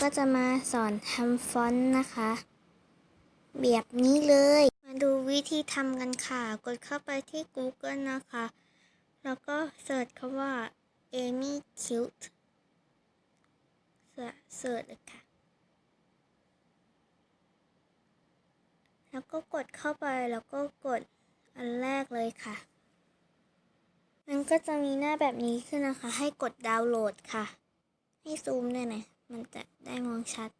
ก็จะมาสอนทำฟอนต์นะคะ แบบนี้เลย มาดูวิธีทำกันค่ะ กดเข้าไปที่ Google นะคะ แล้วก็เสิร์ชคำว่า Amy Cute เสิร์ชเสิร์ชเลยค่ะ แล้วก็กดเข้าไปแล้วก็กดอันแรกเลยค่ะ มันก็จะมีหน้าแบบนี้ขึ้นนะคะ ให้กดดาวน์โหลดค่ะ ให้ซูมด้วยนะ มันจะได้มองชัด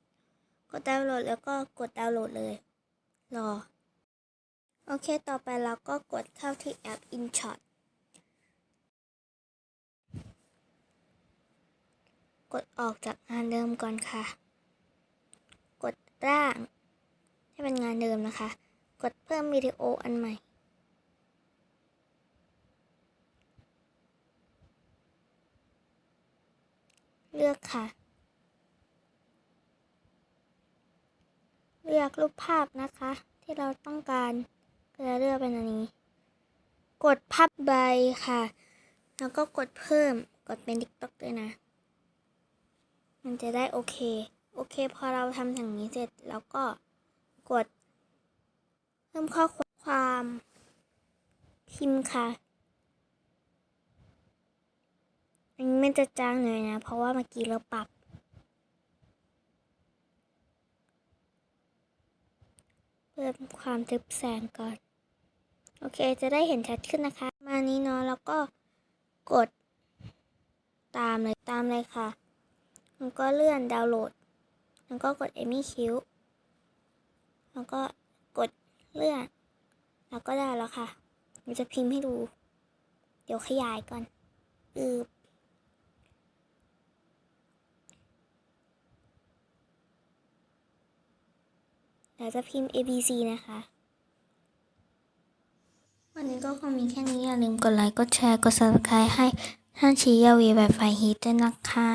กดดาวน์โหลดแล้วก็กดดาวน์โหลดเลย รอ โอเค ต่อไปเราก็กดเข้าที่แอป InShot กดออกจากงานเดิมก่อนค่ะ กดร่าง ให้เป็นงานเดิมนะคะ กดเพิ่มวิดีโออันใหม่เลือกค่ะ เลือกรูปภาพนะคะ ที่เราต้องการก็จะเลือกเป็นอันนี้ กดพับใบค่ะ แล้วก็กดเพิ่มกดเป็น TikTok ด้วยนะ มันจะได้โอเค โอเค พอเราทำอย่างนี้เสร็จแล้วก็กด เพิ่มข้อความพิมพ์ค่ะอันนี้มันจะจางหน่อยนะ เพราะว่าเมื่อกี้เราปรับ เพิ่มความทึบแสงก่อน โอเคจะได้เห็นชัดขึ้นนะคะ มานี้เนาะแล้วก็กด ตามเลยตามเลยค่ะ แล้วก็เลื่อนดาวน์โหลด แล้วก็กด Amy Q แล้วก็กดเลื่อน แล้วก็ได้แล้วค่ะเดี๋ยวจะพิมพ์ให้ดู เดี๋ยวขยายก่อนอืบ เราจะพิมพ์ A B C นะคะ วันนี้ก็คงมีแค่นี้อย่าลืมกดไลค์ กดแชร์ กด subscribe ให้ท่านชี้ยาวีแบบไฟฮีตด้วยนะคะ